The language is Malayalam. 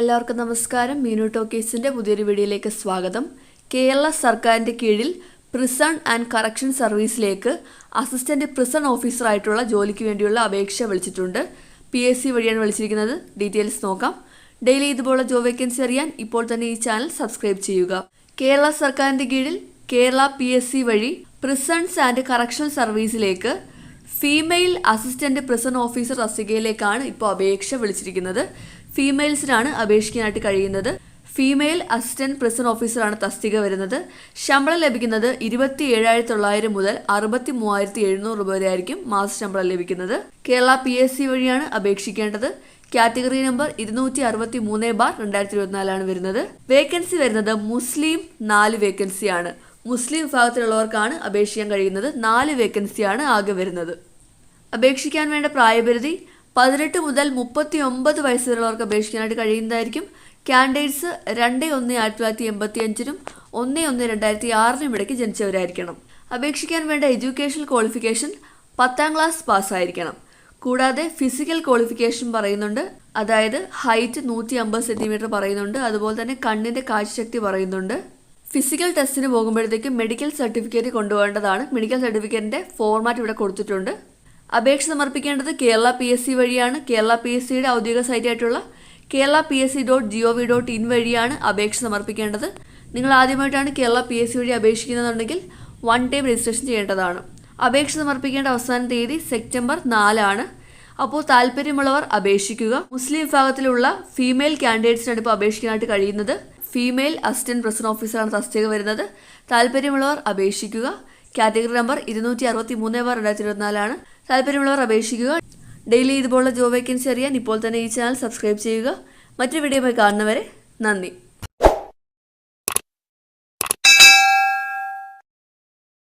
എല്ലാവർക്കും നമസ്കാരം. മീനു ടോക്കീസിന്റെ പുതിയൊരു വീഡിയോയിലേക്ക് സ്വാഗതം. കേരള സർക്കാരിന്റെ കീഴിൽ പ്രിസൺ ആൻഡ് കറക്ഷൻ സർവീസിലേക്ക് അസിസ്റ്റന്റ് പ്രിസൺ ഓഫീസറായിട്ടുള്ള ജോലിക്ക് വേണ്ടിയുള്ള അപേക്ഷ വിളിച്ചിട്ടുണ്ട്. പി എസ് സി വഴിയാണ് വിളിച്ചിരിക്കുന്നത്. ഡീറ്റെയിൽസ് നോക്കാം. ഡെയിലി ഇതുപോലുള്ള ജോബ് വേക്കൻസി അറിയാൻ ഇപ്പോൾ തന്നെ ഈ ചാനൽ സബ്സ്ക്രൈബ് ചെയ്യുക. കേരള സർക്കാരിന്റെ കീഴിൽ കേരള പി എസ് സി വഴി പ്രിസൺസ് ആൻഡ് കറക്ഷൻ സർവീസിലേക്ക് ഫീമെയിൽ അസിസ്റ്റന്റ് പ്രിസൺ ഓഫീസർ തസ്തികയിലേക്കാണ് ഇപ്പോൾ അപേക്ഷ വിളിച്ചിരിക്കുന്നത്. ഫീമെയിൽസിനാണ് അപേക്ഷിക്കാനായിട്ട് കഴിയുന്നത്. ഫീമെയിൽ അസിസ്റ്റന്റ് പ്രിസൺ ഓഫീസറാണ് തസ്തിക വരുന്നത്. ശമ്പളം ലഭിക്കുന്നത് ഇരുപത്തി ഏഴായിരത്തി തൊള്ളായിരം മുതൽ അറുപത്തി മൂവായിരത്തി എഴുന്നൂറ് രൂപ വരെ ആയിരിക്കും മാസ ശമ്പളം ലഭിക്കുന്നത്. കേരള പി എസ് സി വഴിയാണ് അപേക്ഷിക്കേണ്ടത്. കാറ്റഗറി നമ്പർ ഇരുന്നൂറ്റി അറുപത്തി മൂന്ന് ബാർ രണ്ടായിരത്തി ഇരുപത്തിനാലാണ് വരുന്നത്. വേക്കൻസി വരുന്നത് മുസ്ലിം നാല് വേക്കൻസിയാണ്. മുസ്ലിം വിഭാഗത്തിലുള്ളവർക്കാണ് അപേക്ഷിക്കാൻ കഴിയുന്നത്. നാല് വേക്കൻസിയാണ് ആകെ വരുന്നത്. അപേക്ഷിക്കാൻ വേണ്ട പ്രായപരിധി പതിനെട്ട് മുതൽ മുപ്പത്തി ഒമ്പത് വയസ്സ് വരെയുള്ളവർക്ക് അപേക്ഷിക്കാനായിട്ട് കഴിയുന്നതായിരിക്കും. കാൻഡിഡേറ്റ്സ് രണ്ട് ഒന്ന് ആയിരത്തി തൊള്ളായിരത്തി എൺപത്തി അഞ്ചിനും ഒന്ന് ഒന്ന് രണ്ടായിരത്തി ആറിനും ഇടയ്ക്ക് ജനിച്ചവരായിരിക്കണം. അപേക്ഷിക്കാൻ വേണ്ട എഡ്യൂക്കേഷൻ ക്വാളിഫിക്കേഷൻ പത്താം ക്ലാസ് പാസ്സായിരിക്കണം. കൂടാതെ ഫിസിക്കൽ ക്വാളിഫിക്കേഷൻ പറയുന്നുണ്ട്. അതായത് ഹൈറ്റ് നൂറ്റി അമ്പത് സെന്റിമീറ്റർ പറയുന്നുണ്ട്. അതുപോലെ തന്നെ കണ്ണിന്റെ കാഴ്ചശക്തി പറയുന്നുണ്ട്. ഫിസിക്കൽ ടെസ്റ്റിന് പോകുമ്പോഴത്തേക്കും മെഡിക്കൽ സർട്ടിഫിക്കറ്റ് കൊണ്ടുപോകേണ്ടതാണ്. മെഡിക്കൽ സർട്ടിഫിക്കറ്റിന്റെ ഫോർമാറ്റ് ഇവിടെ കൊടുത്തിട്ടുണ്ട്. അപേക്ഷ സമർപ്പിക്കേണ്ടത് കേരള പി എസ് സി വഴിയാണ്. കേരള പി എസ് സിയുടെ ഔദ്യോഗിക സൈറ്റായിട്ടുള്ള Kerala P S C dot G O V dot in വഴിയാണ് അപേക്ഷ സമർപ്പിക്കേണ്ടത്. നിങ്ങൾ ആദ്യമായിട്ടാണ് കേരള പി എസ് സി വഴി അപേക്ഷിക്കുന്നതെന്നുണ്ടെങ്കിൽ വൺ ടൈം രജിസ്ട്രേഷൻ ചെയ്യേണ്ടതാണ്. അപേക്ഷ സമർപ്പിക്കേണ്ട അവസാന തീയതി സെപ്റ്റംബർ നാലാണ്. അപ്പോൾ താല്പര്യമുള്ളവർ അപേക്ഷിക്കുക. മുസ്ലിം വിഭാഗത്തിലുള്ള ഫീമെയിൽ കാൻഡിഡേറ്റ്സിനാണ് ഇപ്പോൾ അപേക്ഷിക്കാനായിട്ട് കഴിയുന്നത്. ഫീമെയിൽ അസിസ്റ്റന്റ് പ്രസിഡന്റ് ഓഫീസറാണ് തസ്തിക വരുന്നത്. താല്പര്യമുള്ളവർ അപേക്ഷിക്കുക. കാറ്റഗറി നമ്പർ ഇരുന്നൂറ്റി അറുപത്തി മൂന്ന് ബാർ രണ്ടായിരത്തി ഇരുപത്തിനാലാണ്. താല്പര്യമുള്ളവർ അപേക്ഷിക്കുക. ഡെയിലി ഇതുപോലുള്ള ജോബ് വേക്കൻസി അറിയാൻ ഇപ്പോൾ തന്നെ ഈ ചാനൽ സബ്സ്ക്രൈബ് ചെയ്യുക. മറ്റൊരു വീഡിയോയുമായി കാണുന്നവരെ നന്ദി.